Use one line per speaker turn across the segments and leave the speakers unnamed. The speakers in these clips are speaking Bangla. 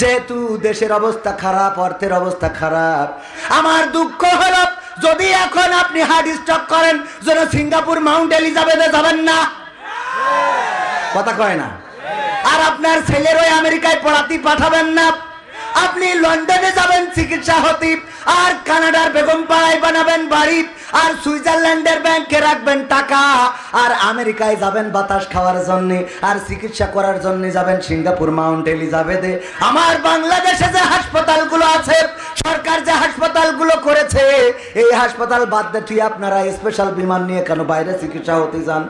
যেহেতু দেশের অবস্থা খারাপ, অর্থের অবস্থা খারাপ, আমার দুঃখ হল, যদি এখন আপনি হার্ট স্ট্রক করেন, যেন সিঙ্গাপুর মাউন্ট এলিজাবেথে যাবেন না। কথা কয় না। আর আপনার ছেলের ওই আমেরিকায় পড়াতে পাঠাবেন না। আপনি লন্ডনে যাবেন, চিকিৎসা হতে আর কানাডার বেগম পাড়ায় বানাবেন বাড়ি, আর সুইজারল্যান্ডের ব্যাংকে রাখবেন টাকা, আর আমেরিকায় যাবেন বাতাস খাওয়ার জন্য, আর চিকিৎসা করার জন্য যাবেন সিঙ্গাপুর মাউন্ট এলিজাবেথে। আমার বাংলাদেশে যে হাসপাতালগুলো আছে, সরকার যে হাসপাতালগুলো করেছে, এই হাসপাতাল বাদ দিয়ে তুই আপনারা স্পেশাল বিমান নিয়ে কেন বাইরে চিকিৎসা হতে যান?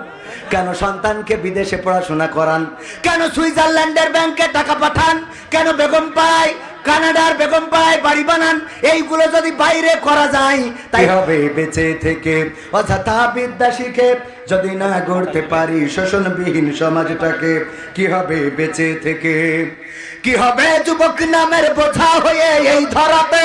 কেন সন্তানকে বিদেশে পড়াশোনা করান? কেন সুইজারল্যান্ডের ব্যাংকে টাকা পাঠান? কেন বেগম পায় কানাডার বেগম পায় বাড়ি বানান এইগুলো যদি বাইরে করা যায় তাই হবে বেঁচে থেকে। অযথা বিদ্যা শিখে যদি না গড়তে পারি শোষণবিহীন সমাজটাকে কি হবে বেঁচে থেকে? কি হবে যুবক নামের বোঝা হয়ে এই ধরাতে?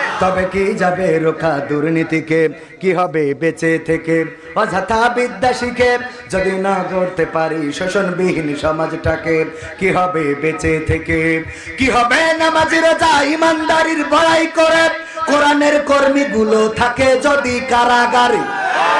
তবে কি যাবে রোখা দুর্নীতিকে? কি হবে বেঁচে থেকে? অযথা বিদ্যা শিখে যদি না গড়তে পারি শোষণবিহীন সমাজটাকে, কি হবে বেঁচে থেকে? কি হবে নামাজি রোজা ইমানদারির বড়াই করে? কোরআনের কর্মীগুলো থাকে যদি কারাগারে।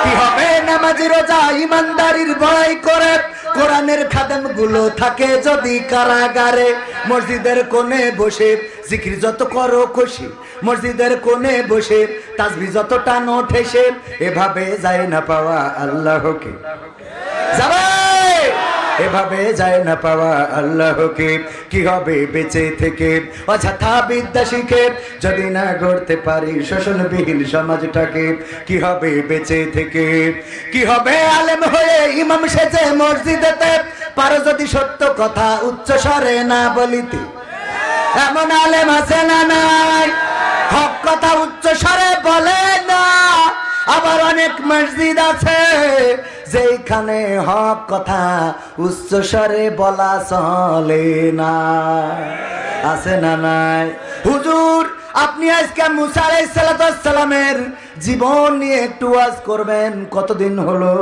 কি হবে নামাজি রোজা ইমানদারির বড়াই করে? কোরআনের খাদেমগুলো থাকে যদি কারাগারে, মসজিদের কোণে বসে জিকির যত করো খুশি, মসজিদের কোণে বসে তাজবি যত টানো ঠেসে এভাবে যায় না পাওয়া আল্লাহকে। যাবে এভাবে যায় না পাওয়া আল্লাহকে। কি হবে বেঁচে থেকে? অযথা বিদ্যা শিখে যদি না গড়তে পারি শোষণবিহীন সমাজটাকে, কি হবে বেঁচে থেকে? কি হবে আলেম হয়ে ইমাম সেজে মসজিদেতে? পারো যদি সত্য কথা উচ্চ স্বরে না বলিতে। এমন আলেম আছে না নাই? হক কথা উচ্চ স্বরে বলে না। আবার অনেক মসজিদ আছে যেখানে হক কথা উচ্চ স্বরে বলা চলে না আছে না নাই? হুজুর, আপনি আজকে মুসা আলাইসালামের জীবন নিয়ে একটু ওয়াজ করবেন। কতদিন হলো?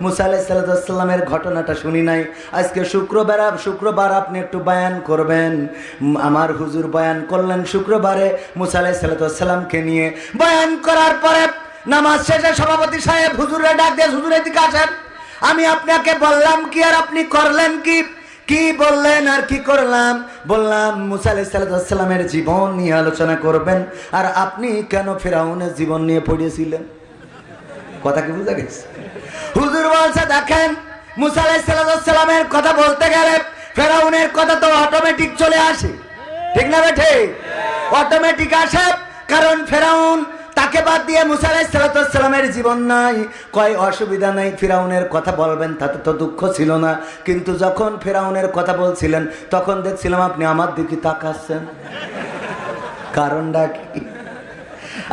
মুসা আলাইসালামের ঘটনাটা শুনি নাই। আজকে শুক্রবার শুক্রবার আপনি একটু বয়ান করবেন। আমার হুজুর বয়ান করলেন শুক্রবারে মুসা আলাইসালামকে নিয়ে। বয়ান করার পরে নামাজ শেষে সভাপতি সাহেব হুজুরে ডাক দিয়ে হুজুরের দিকে আসেন। আমি আপনাকে বললাম কি আর আপনি করলেন কি? কি বললেন আর কি করলাম? বললাম মুসা আলাইসাল্লামের জীবন নিয়ে আলোচনা করবেন আর আপনি কেন ফেরাউনের জীবন নিয়ে পড়িয়েছিলেন? কথা কি বুঝা গেছে? হুজুর বলছে দেখেন মুসা আলাইসাল্লামের কথা বলতে গেলে ফেরাউনের কথা তো অটোমেটিক চলে আসে। ঠিক না বেঠে? অটোমেটিক আসে কারণ ফেরাউন তাকে বাদ দিয়ে মুসা আলাইসালামের জীবন নাই। কয় অসুবিধা নাই, ফেরাউনের কথা বলবেন, তাতে তো দুঃখ ছিল না। কিন্তু যখন ফেরাউনের কথা বলছিলেন, তখন দেখছিলাম আপনি আমার দিকে তাকাচ্ছেন। কারণটা কি?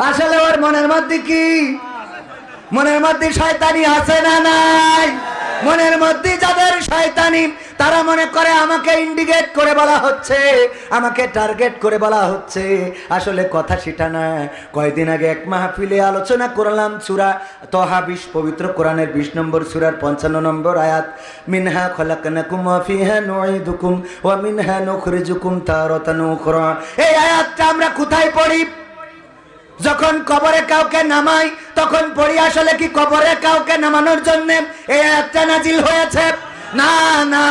আসলে ওর মনের মধ্যে কি? মনের মধ্যে শয়তানি আছে না নাই? মনের মধ্যে যাদের শয়তানি তারা মনে করে আমাকে ইন্ডিকেট করে বলা হচ্ছে, আমাকে টার্গেট করে বলা হচ্ছে। আসলে কথা সেটা না। কয়দিন আগে এক মাহফিলে আলোচনা করলাম সুরা তহা বিশ, পবিত্র কোরআনের বিশ নম্বর সুরার পঞ্চান্ন নম্বর আয়াত। মিনহা নুঈদুকুম ওয়া মিনহা নুখরিজুকুম তারাতান উখরা। এই আয়াতটা আমরা কোথায় পড়ি? যখন কবরে কাউকে নামাই, তখন পড়ি আসলে কি কবরে কাউকে নামানোর জন্য? এই আয়াতটা নাজিল হয়েছে। না না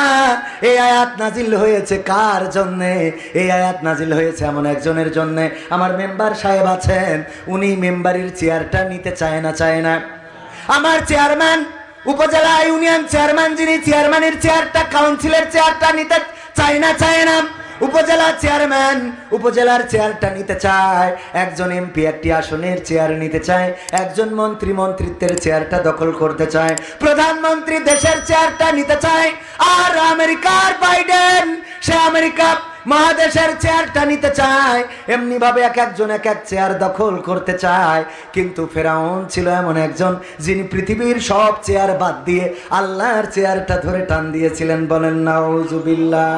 এই আয়াত নাজিল হয়েছে কার জন্যে? এই আয়াত নাজিল হয়েছে এমন একজনের জন্যে। আমার মেম্বার সাহেব আছেন, উনি মেম্বারের চেয়ারটা নিতে চায় না চায় না। আমার চেয়ারম্যান, উপজেলা ইউনিয়ন চেয়ারম্যান যিনি, চেয়ারম্যানের চেয়ারটা, কাউন্সিলের চেয়ারটা নিতে চায় না চায় না। উপজেলা চেয়ারম্যান, উপজেলার চেয়ারটা নিতে চায়। একজন এমপি, একটি আসনের চেয়ার নিতে চায়। একজন মন্ত্রী, মন্ত্রিত্বের চেয়ারটা দখল করতে চায়। প্রধানমন্ত্রী দেশের চেয়ারটা নিতে চায়। আর আমেরিকার বাইডেন, সে আমেরিকা মহাদেশের চেয়ারটা নিতে চায়, এমনি ভাবে এক একজন এক এক চেয়ার দখল করতে চায়। কিন্তু ফেরাউন ছিল এমন একজন যিনি পৃথিবীর সব চেয়ার বাদ দিয়ে আল্লাহর চেয়ারটা ধরে টান দিয়েছিলেন। বলেন, নাউজুবিল্লাহ।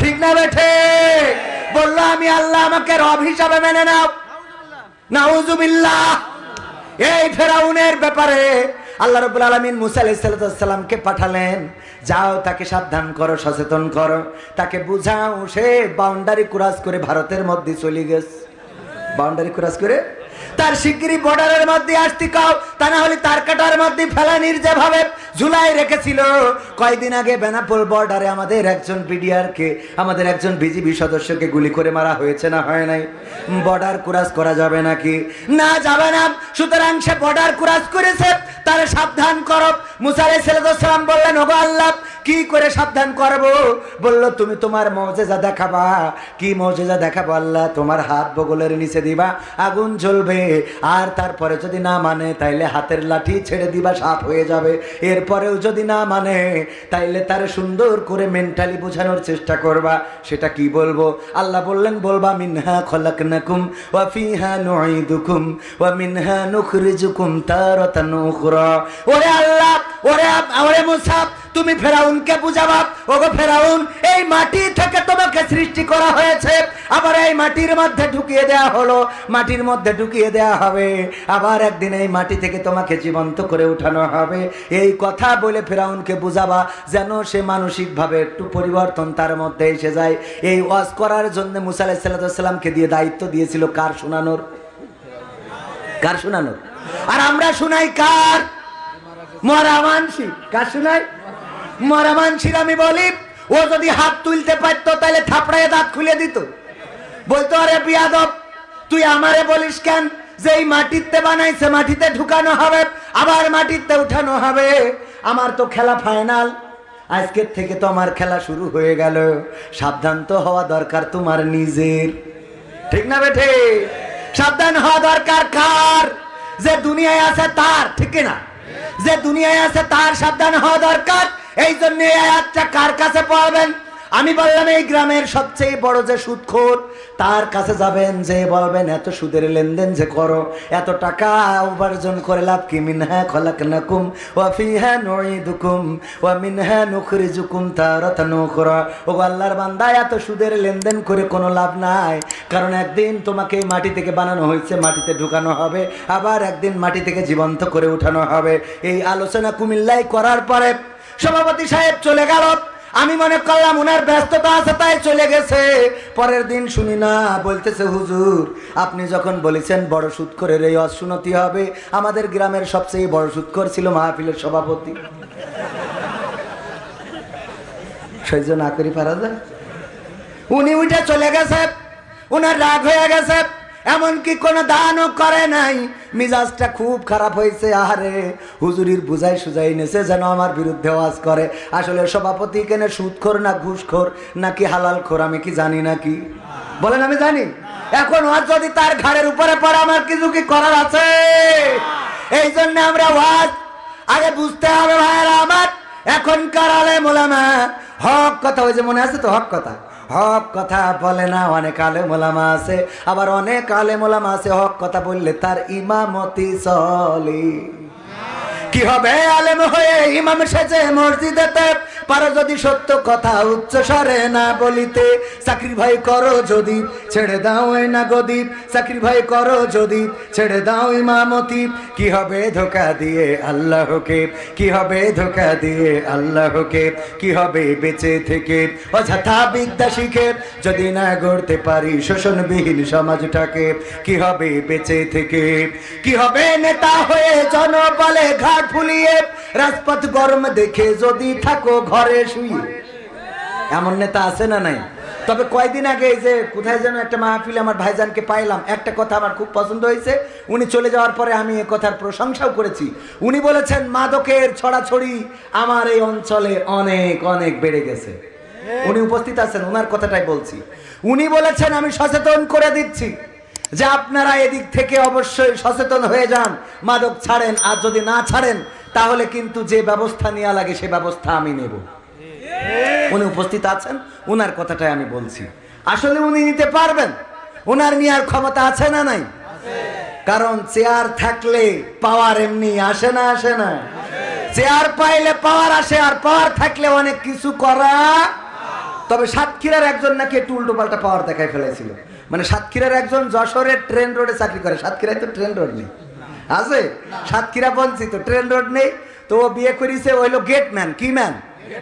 ঠিক না বেঠে বলল, আমি আল্লাহ আমাকে রব হিসাবে মেনে নাও। নাউজুবিল্লাহ। এই ফেরাউনের ব্যাপারে আল্লাহ রবুল আলমিন মুসা আলাইসাল্লামকে পাঠালেন। যাও, তাকে সাবধান করো, সচেতন করো। তাকে বুঝাও, সে বাউন্ডারি ক্রাস করে ভারতের মধ্যে চলে গেছে। বাউন্ডারি ক্রাস করে? তার শিগগিরই বর্ডারের মধ্যে আসতে কাও, তা না হলে তার কাটার মধ্যে ফেলানির যেভাবে ঝুলাই রেখেছিল। কয়দিন আগে বেনাপোল বর্ডারে আমাদের একজন বিডিআর কে আমাদের একজন বিজিবি সদস্যকে গুলি করে মারা হয়েছে, না হয় নাই? বর্ডার ক্রাস করা যাবে নাকি? না যাবে না। সুতরাং সে বর্ডার ক্রাস করেছে, তারে সাবধান করো। মুসা আলাইহিস সালাম বললেন, ওগো আল্লাহ, কি করে সাবধান করব? বলল, তুমি তোমার মজেজা দেখাবা। কি মজেজা দেখাবো আল্লাহ? তোমার হাত বগলের নিচে দিবা, আগুন জ্বলবে। আর তারপরে যদি না মানে তাইলে হাতের লাঠি ছেড়ে দিবা সাপ হয়ে যাবে। এরপরেও যদি না মানে তাইলে তার সুন্দর করে মেন্টালি বোঝানোর চেষ্টা করবা। সেটা কি বলব? আল্লাহ বললেন, বলবা, মিনহা খলাকনাকুম ওয়া ফিহা নুঈদুকুম ওয়া মিনহা নুখরিজুকুম তারাতান উখরা। ওরে আল্লাহ ওরে ওরে তুমি ফেরাউনকে বুঝাবা? ওগো ফেরাউন, এই মাটি থেকে তোমাকে সৃষ্টি করা হয়েছে। আবার এই মাটির মধ্যে ঢুকিয়ে দেয়া হলো। মাটির মধ্যে ঢুকিয়ে দেয়া হবে। আবার একদিন এই মাটি থেকে তোমাকে জীবন্ত করে উঠানো হবে। এই কথা বলে ফেরাউনকে বুঝাবা, যেন সে মানসিকভাবে একটু পরিবর্তন তার মধ্যে এসে যায়। এই ওয়াজ করার জন্য মুসা আলাহিসাল্লামকে দিয়ে দায়িত্ব দিয়েছিল কার শোনানোর? কার শোনানোর? আর আমরা শুনাই কার? মরা মানসি কার শুনাই? মরা আমি বলি, ও যদি হাত তুলতে পারতো, তাহলে থাপড়ায় দাঁত খুলে দিত। বলতো, আরে বিয়াদব, তুই আমারে বলিস কেন যে এই মাটিতে বানাইছে? মাটিতে ঢুকানো হবে, আবার মাটিতে উঠানো হবে। আমার তো খেলা ফাইনাল আজকের থেকে তো আমার খেলা শুরু হয়ে গেল। সাবধান তো হওয়া দরকার তোমার নিজের। ঠিক না বেঠে? সাবধান হওয়া দরকার কার? যে দুনিয়ায় আছে তার, ঠিক না যে দুনিয়ায় আছে তার সাবধান হওয়া দরকার। এই জন্য এই আয়াতটা কার কাছে পাবেন আমি বললাম, এই গ্রামের সবচেয়ে বড় যে সুদখোর, তার কাছে যাবেন যে বলবেন, এত সুদের লেনদেন যে করো, এত টাকা উপার্জন করে লাভ কি? মিনহা খলাকনাকুম, ওয়া ফিহা নুঈদুকুম, ওয়া মিনহা নুখরিজুকুম তারাতান উখরা। ও আল্লাহর বান্দা, এত সুদের লেনদেন করে কোনো লাভ নাই, কারণ একদিন তোমাকে মাটি থেকে বানানো হয়েছে, মাটিতে ঢুকানো হবে, আবার একদিন মাটি থেকে জীবন্ত করে উঠানো হবে। এই আলোচনা কুমিল্লায় করার পরে সভাপতি সাহেব চলে গেল। আমি মনে করলাম ওনার ব্যস্ততা আছে, তাই চলে গেছে। পরের দিন শুনি না, বলতেছে, হুজুর, আপনি যখন বলেছেন বড় সুৎকরের এই অশুনতি হবে, আমাদের গ্রামের সবচেয়ে বড় সুৎকর ছিল মাহফিলের সভাপতি। সহ্য না করি, পারা যায়। উনি উঠে চলে গেছে, উনার রাগ হয়ে গেছে। এমনকি কোনো দানও করে নাই। মিজাজটা খুব খারাপ হয়েছে, আহারে। হুজুরির বুঝাই সুজাই নেছে যেন আমার বিরুদ্ধে ওয়াজ করে। আসলে সভাপতি কেনে সুদখোর না ঘুষখোর, নাকি হালাল খোর, আমি কি জানি নাকি? বলেন, আমি জানি। এখন ওয়াজ যদি তার ঘাড়ের উপরে পড়ে, আমার কিছু কি করার আছে? এই জন্য আমরা ওয়াজ আগে বুঝতে হবে, ভাইয়েরা, আমার এখনকার আলে মোলামা হক কথা, ওই যে মনে আছে তো, হক কথা। হক কথা বলে না, অনেক আলে মোলামা আছে। আবার অনেক আলে মোলামা আছে, হক কথা বললে তার ইমামতি চলে। কি হবে? আলেম হয়ে ইমাম সেজে মসজিদেতে পারো যদি সত্য কথা উচ্চ স্বরে না বলিতে। চাকরি ভাই করো যদি ছেড়ে দাও এই না গদীপ চাকরি ভাই করো যদি ছেড়ে দাও ইমামতি কি হবে ধোকা দিয়ে আল্লাহকে? কি হবে ধোকা দিয়ে আল্লাহকে? কি হবে বেঁচে থেকে? অযথা বিদ্যা শিখে যদি না গড়তে পারি শোষণবিহীন সমাজটাকে, কি হবে বেঁচে থেকে? কি হবে নেতা হয়ে জনবলে ঘাট ফুলিয়ে রাজপথ গরম দেখে যদি থাকো ঘরে শুয়ে। এমন নেতা আছে না নাই? তবে কয়দিন আগে এই যে কোথায় যেন একটা মাহফিলে আমার ভাইজানকে পাইলাম, একটা কথা আমার খুব পছন্দ হয়েছে। উনি চলে যাওয়ার পরে আমি এ কথার প্রশংসাও করেছি। উনি বলেছেন, মাদকের ছড়াছড়ি আমার এই অঞ্চলে অনেক অনেক বেড়ে গেছে। উনি উপস্থিত আছেন ওনার কথাটাই বলছি। উনি বলেছেন, আমি সচেতন করে দিচ্ছি। যে আপনারা এদিক থেকে অবশ্যই সচেতন হয়ে যান। মাদক ছাড়েন, আর যদি না ছাড়েন, তাহলে কিন্তু যে ব্যবস্থা নেওয়া লাগে, সে ব্যবস্থা আমি নেব। উনি উপস্থিত আছেন, উনার কথাটাই আমি বলছি। আসলে উনি নিতে পারবেন। উনার নেওয়ার ক্ষমতা আছে না নাই? কারণ চেয়ার থাকলে পাওয়ার এমনি আসে না আসে না। চেয়ার পাইলে পাওয়ার আসে, আর পাওয়ার থাকলে অনেক কিছু করা। তবে সাতক্ষীরার একজন নাকি একটু উল্টো পাল্টা পাওয়ার দেখায় ফেলেছিল। মানে সাতক্ষীরার একজন যশোরের ট্রেন রোডে চাকরি করে। সাতক্ষীরায় তো ট্রেন রোড নেই। আছে? সাতক্ষীরা বঞ্চিত। ট্রেন রোড নেই, তো ও বিয়ে করিছে ওই হলো গেট ম্যান কি ম্যান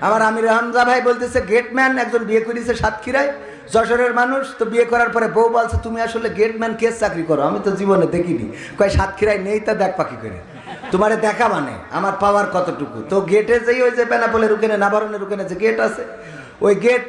আমার আমির হামজা ভাই বলতেছে গেট ম্যান একজন বিয়ে করিছে সাতক্ষীরায়। যশোরের মানুষ, তো বিয়ে করার পরে বউ বলছে, তুমি আসলে গেট ম্যান কেস চাকরি করো? আমি তো জীবনে দেখিনি। কয়, সাতক্ষীরায় নেই তা দেখ পাখি করে। তোমারে দেখা মানে আমার পাওয়ার কতটুকু? তো গেটে যেই ওই যে বেনাপোলের ওখানে নাবারণের ওখানে যে গেট আছে, ওই গেট